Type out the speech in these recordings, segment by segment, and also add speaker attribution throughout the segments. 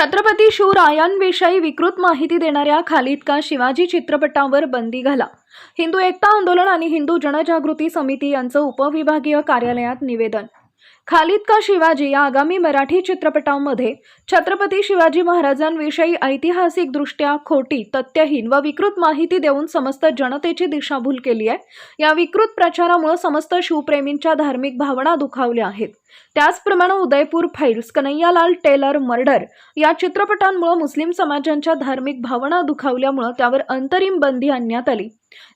Speaker 1: छत्रपती शिवरायांविषयी विकृत माहिती देणाऱ्या खालिद का शिवाजी चित्रपटावर बंदी घाला. हिंदू एकता आंदोलन आणि हिंदू जनजागृती समिती यांचं उपविभागीय कार्यालयात निवेदन. खालिद का शिवाजी? या आगामी मराठी चित्रपटांमध्ये छत्रपती शिवाजी महाराजांविषयी ऐतिहासिकदृष्ट्या खोटी तथ्यहीन व विकृत माहिती देऊन समस्त जनतेची दिशाभूल केली आहे. या विकृत प्रचारामुळे समस्त शिवप्रेमींच्या धार्मिक भावना दुखावल्या आहेत. त्याचप्रमाणे Udaipur files Kanhaiyalal tailor murder या चित्रपटांमुळे मुस्लिम समाजांच्या धार्मिक भावना दुखावल्यामुळे त्यावर अंतरिम बंदी आणण्यात आली.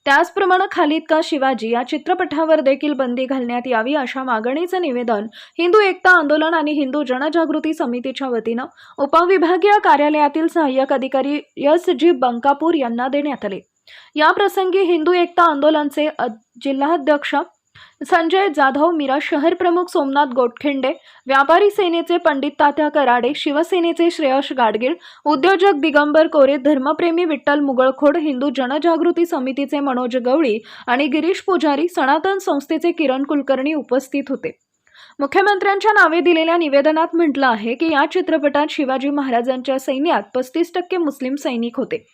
Speaker 1: त्याचप्रमाणे खालिद का शिवाजी या चित्रपटावर देखील बंदी घालण्यात यावी अशा मागणीचं निवेदन हिंदू एकता आंदोलन आणि हिंदू जनजागृती समितीच्या वतीनं उपविभागीय कार्यालयातील सहाय्यक अधिकारी एस जी बंकापूर यांना देण्यात आले. या प्रसंगी हिंदू एकता आंदोलनचे जिल्हाध्यक्ष संजय जाधव मिरा शहर प्रमुख सोमनाथ गोटखिंडे व्यापारी सेनेचे पंडित तात्या कराडे शिवसेनेचे श्रेयश गाडगीळ उद्योजक दिगंबर कोरे धर्मप्रेमी विठ्ठल मुगळखोड हिंदू जनजागृती समितीचे मनोज गवळी आणि गिरीश पुजारी सनातन संस्थेचे किरण कुलकर्णी उपस्थित होते. मुख्यमंत्र्यांच्या नावे दिलेल्या निवेदनात म्हटलं आहे की या चित्रपटात शिवाजी महाराजांच्या सैन्यात पस्तीस टक्के मुस्लिम सैनिक होते.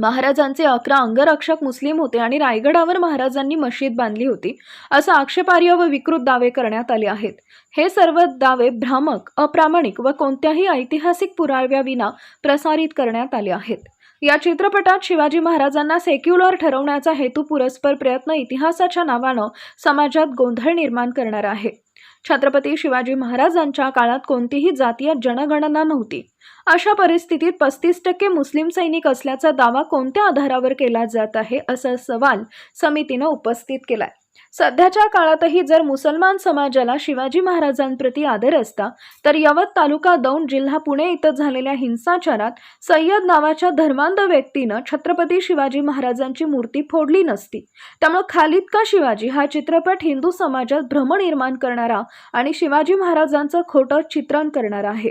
Speaker 1: महाराजांचे अकरा अंगरक्षक मुस्लिम होते आणि रायगडावर महाराजांनी मशीद बांधली होती असं आक्षेपार्ह व विकृत दावे करण्यात आले आहेत. हे सर्व दावे भ्रामक अप्रामाणिक व कोणत्याही ऐतिहासिक पुराव्याविना प्रसारित करण्यात आले आहेत. या चित्रपटात शिवाजी महाराजांना सेक्युलर ठरवण्याचा हेतू पुरस्पर प्रयत्न इतिहासाच्या नावानं समाजात गोंधळ निर्माण करणार आहे. छत्रपती शिवाजी महाराजांच्या काळात कोणतीही जातीय जनगणना नव्हती. अशा परिस्थितीत पस्तीस टक्के मुस्लिम सैनिक असल्याचा दावा कोणत्या आधारावर केला जात आहे असा सवाल समितीनं उपस्थित केलाय. सध्याच्या काळातही जर मुसलमान समाजाला शिवाजी महाराजांप्रती आदर असता तर यवत तालुका दौंड जिल्हा पुणे इथं झालेल्या हिंसाचारात सय्यद नावाच्या धर्मांध व्यक्तीनं छत्रपती शिवाजी महाराजांची मूर्ती फोडली नसती. त्यामुळे खालिद का शिवाजी हा चित्रपट हिंदू समाजात भ्रम निर्माण करणारा आणि शिवाजी महाराजांचं खोटं चित्रण करणारा आहे.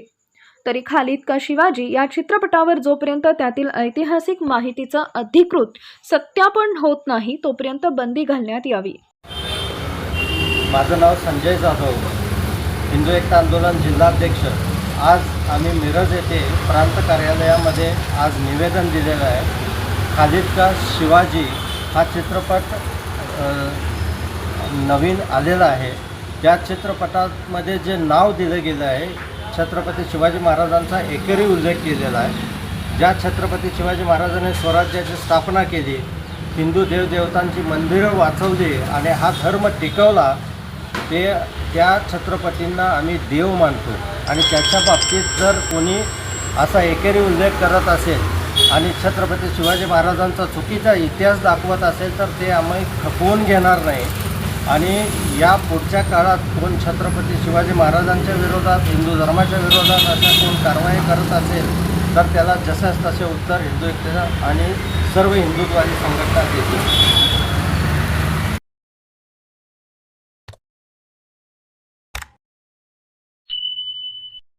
Speaker 1: तरी खालिद का शिवाजी या चित्रपटावर जोपर्यंत त्यातील ऐतिहासिक माहितीचं अधिकृत सत्यापन होत नाही तोपर्यंत बंदी घालण्यात यावी.
Speaker 2: माझं नाव संजय जाधव हिंदू एकता आंदोलन जिल्हाध्यक्ष. आज आम्ही मिरज येथे प्रांत कार्यालयामध्ये आज निवेदन दिलेलं आहे. खालिद का शिवाजी हा चित्रपट नवीन आलेला आहे. त्या चित्रपटामध्ये जे नाव दिलं गेलं आहे छत्रपती शिवाजी महाराजांचा एकेरी उल्लेख केलेला आहे. ज्या छत्रपती शिवाजी महाराजांनी स्वराज्याची स्थापना केली हिंदू देवदेवतांची मंदिरं वाचवली आणि हा धर्म टिकवला ते त्या छत्रपतींना आम्ही देव मानतो. आणि त्याच्या बाबतीत जर कोणी असा एकेरी उल्लेख करत असेल आणि छत्रपती शिवाजी महाराजांचा चुकीचा इतिहास दाखवत असेल तर ते आम्ही खपवून घेणार नाही. आणि या पुढच्या काळात कोण छत्रपती शिवाजी महाराजांच्या विरोधात हिंदू धर्माच्या विरोधात अशा कोण कारवाई करत असेल तर त्याला जसेच तसे उत्तर हिंदू एकतेचा आणि सर्व हिंदुत्वादी संघटना देतील.